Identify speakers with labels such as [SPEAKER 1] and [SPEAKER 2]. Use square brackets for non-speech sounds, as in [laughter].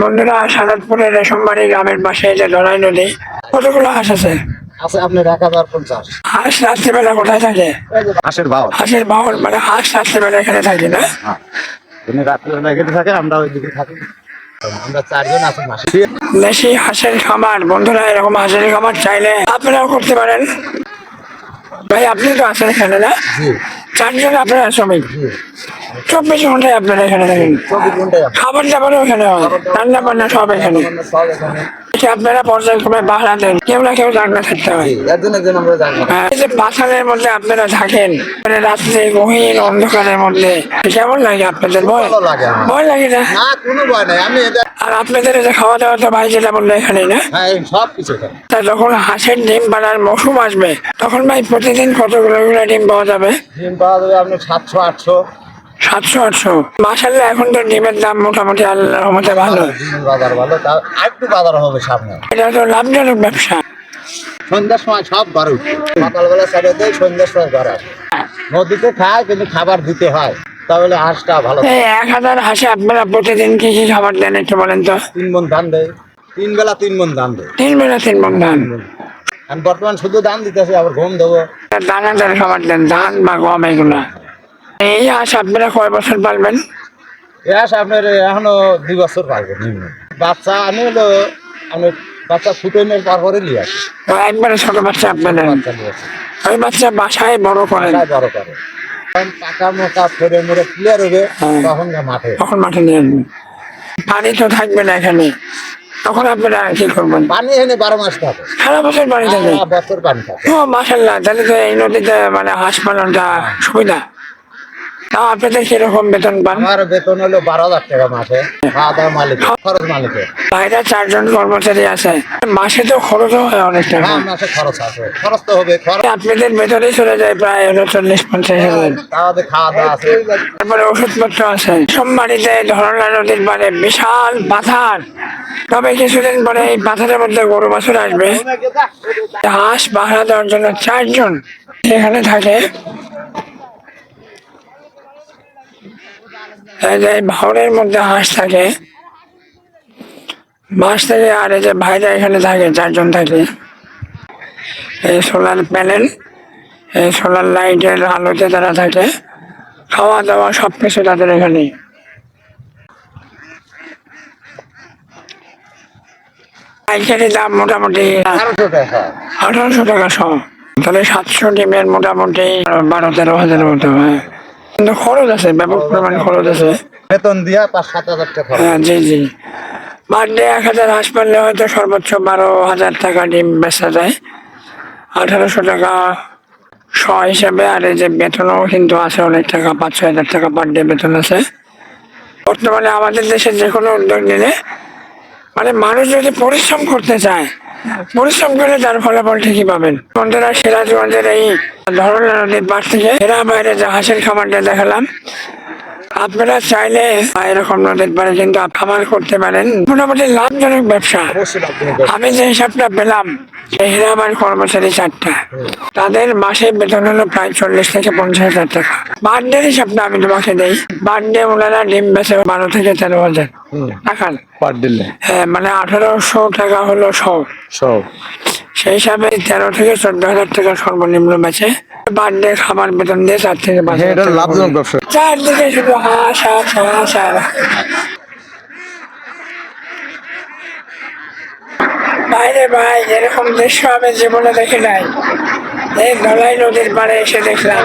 [SPEAKER 1] বন্ধুরা সাদাতপুরের রেশমবাড়ি গ্রামের পাশে যে লড়াই নদী কতগুলো হাঁস আছে? হাঁস রাত্রিবেলা কোথায় থাকে?
[SPEAKER 2] হাঁসের
[SPEAKER 1] হাঁসের মানে হাঁস রাত্রিবেলা এখানে থাকে না?
[SPEAKER 2] তিনি রাত্রে এখানে থাকে আমরা ওইদিকে থাকি। আমরা চারজন আছি মাসে।
[SPEAKER 1] দেশি হাঁসের খামার। বন্ধুরা এরকম হাঁসের খামার চাইলে আপনারাও করতে পারেন। ভাই আপনি তো আছেন এখানে না?
[SPEAKER 2] জি।
[SPEAKER 1] চারজন আপনারা শ্রমিক। চব্বিশ ঘন্টায় আপনারা এখানে থাকেন। খাবার দাবারও এখানে হয়। রান্না বান্না সব এখানে। আপনারা পর্যায়ক্রমে বাহারা দেন। কেউ না কেউ রান্না থাকতে হয়। হ্যাঁ, এই যে পাথারের মধ্যে আপনারা থাকেন মানে রাত্রে গহীন অন্ধকারের মধ্যে কেমন লাগে আপনাদের? ভয়?
[SPEAKER 2] ভালো লাগে আমার।
[SPEAKER 1] ভয় লাগে না?
[SPEAKER 2] কোনো ভয় নাই। আমি
[SPEAKER 1] আর আপনাদের যে খাওয়া দাওয়া তো ভাই যেটা বলল এখানেই না?
[SPEAKER 2] হ্যাঁ সব কিছু
[SPEAKER 1] তা। যখন হাঁসের ডিম পাড়ার মৌসুম আসবে তখন ভাই প্রতিদিন কতগুলো করে ডিম পাওয়া যাবে?
[SPEAKER 2] ডিম পাওয়া যাবে আপনি সাতশো আটশো।
[SPEAKER 1] সাতশো আটশো? মাসাল্লাহ এখন তো ডিমের দাম মোটামুটি আল্লাহ রহমতে ভালো।
[SPEAKER 2] বাজার ভালো তা আরেকটু বাজার হবে সামনে।
[SPEAKER 1] এটা তো লাভজনক ব্যবসা।
[SPEAKER 2] সন্ধ্যার সময় সব ঘরে উঠে। সকালবেলা ছেড়ে দেয় সন্ধ্যার সময় ঘরে নদীতে খায় কিন্তু খাবার দিতে হয়। তাহলে হাঁসটা ভালো
[SPEAKER 1] এক হাজার হাঁসে আপনারা প্রতিদিন কি কি খাবার দেন একটু বলেন তো?
[SPEAKER 2] তিন মন ধান দেয়। তিন বেলা তিন মন ধান দেয়।
[SPEAKER 1] তিন বেলা তিন মন ধান।
[SPEAKER 2] আমি বর্তমান শুধু ধান দিতেছি আবার দেবো।
[SPEAKER 1] দানাদার খাবার দেন ধান বা গম এগুলো। এই হাঁস আপনারা কয় বছর পালবেন?
[SPEAKER 2] এ হাঁস আপনার এখনও দুই বছর পারব নিম্ন বাচ্চা আমি হলো আমি বাচ্চা ফুটেনের পর পরে নিয়ে আসি।
[SPEAKER 1] একবারে ছোট বাচ্চা আপনাদের। ওই বাচ্চা বাসায় বড়
[SPEAKER 2] বাচ্চায় বড় করে। যখন পাকা মোটা ফেরে মেরে ক্লিয়ার হবে
[SPEAKER 1] হ্যাঁ।
[SPEAKER 2] তখন মাঠে।
[SPEAKER 1] তখন মাঠে নিয়ে আসবেন পানি তো থাকবে না এখানে। তখন আপনারা কি করবেন?
[SPEAKER 2] পানি এখানে বারো মাস থাকে।
[SPEAKER 1] সারা বছর পানি থাকে?
[SPEAKER 2] বছর পানি থাকে।
[SPEAKER 1] ও মাসাল্লাহ তাহলে তো এই নদীতে মানে হাঁস পালনটা সুবিধা। আপনাদের কীরকম বেতন পান?
[SPEAKER 2] আমার বেতন হলো বারো হাজার টাকা মাসে। খাওয়া দাওয়া মালিক খরচ মালিকের।
[SPEAKER 1] বাইরে চারজন কর্মচারী আছে। মাসে তো খরচও হয় অনেক টাকা।
[SPEAKER 2] হ্যাঁ মাসে খরচ আছে। খরচ তো হবে খরচ
[SPEAKER 1] আপনাদের বেতনে চলে যায় প্রায় হলো চল্লিশ পঞ্চাশ হাজার।
[SPEAKER 2] তাহলে খাওয়া দাওয়া আছে।
[SPEAKER 1] তারপরে ওষুধপত্র আছে। সোমবারিতে ধরলা নদীর পারে বিশাল পাথার। তবে কিছুদিন পরে এই পাথারের মধ্যে গরু বাছুর আসবে। হাঁস পাহারা দেওয়ার জন্য চারজন এখানে থাকে। এই যে মধ্যে হাঁস থাকে। মাস থেকে আর এই যে ভাইরা এখানে থাকে চারজন থাকে। এই সোলার প্যানেল এই সোলার লাইটের আলোতে তারা থাকে। খাওয়া দাওয়া সব কিছু তাদের এখানেই। পাইকারি দাম মোটামুটি
[SPEAKER 2] আঠারোশো টাকা।
[SPEAKER 1] শ। তাহলে সাতশো ডিমের মোটামুটি বারো তেরো হাজার মতো হয়। কিন্তু খরচ আছে ব্যাপক পরিমাণ খরচ আছে।
[SPEAKER 2] বেতন দিয়া পাঁচ সাত হাজার টাকা
[SPEAKER 1] হ্যাঁ জি জি। পার ডে এক হাজার হাঁস পারলে হয়তো সর্বোচ্চ বারো হাজার টাকা ডিম বেচা যায়। আঠারোশো টাকা শ হিসাবে আর এই যে বেতনও কিন্তু আছে অনেক টাকা পাঁচ ছয় হাজার টাকা পার ডে বেতন আছে। বর্তমানে আমাদের দেশে যে কোনো উদ্যোগ নিলে মানে মানুষ যদি পরিশ্রম করতে চায় [laughs] পরিশ্রম করে তার ফলাফল ঠিকই পাবেন। বন্ধুরা সিরাজগঞ্জের এই ধরনের নদীর পাশ থেকে এরা বাইরে জাহাজের খামারটা দেখালাম। আপনারা চাইলে এরকম নদীর পাড়ে কিন্তু খামার করতে পারেন। মোটামুটি লাভজনক ব্যবসা। আমি যে হিসাবটা পেলাম এই হীরাবার কর্মচারী চারটা। তাদের মাসে বেতন হলো প্রায় চল্লিশ থেকে পঞ্চাশ হাজার টাকা। পার ডে হিসাবটা আমি তোমাকে দেই। পার ডে ওনারা ডিম বেচে বারো থেকে তেরো হাজার টাকা। হ্যাঁ মানে আঠারোশো টাকা হলো সব।
[SPEAKER 2] সব।
[SPEAKER 1] সেই হিসাবে তেরো থেকে চোদ্দ হাজার টাকা সর্বনিম্ন বেচে। ডে খাবার বেতন দিয়ে চার থেকে পাঁচ হাজার টাকা
[SPEAKER 2] লাভজনক ব্যবসা।
[SPEAKER 1] চারদিকে শুধু হাঁস হাঁস হাঁস আর বাইরে ভাই এরকম দৃশ্য আমি জীবনে দেখি নাই। এই ধলাই নদীর পাড়ে এসে দেখলাম।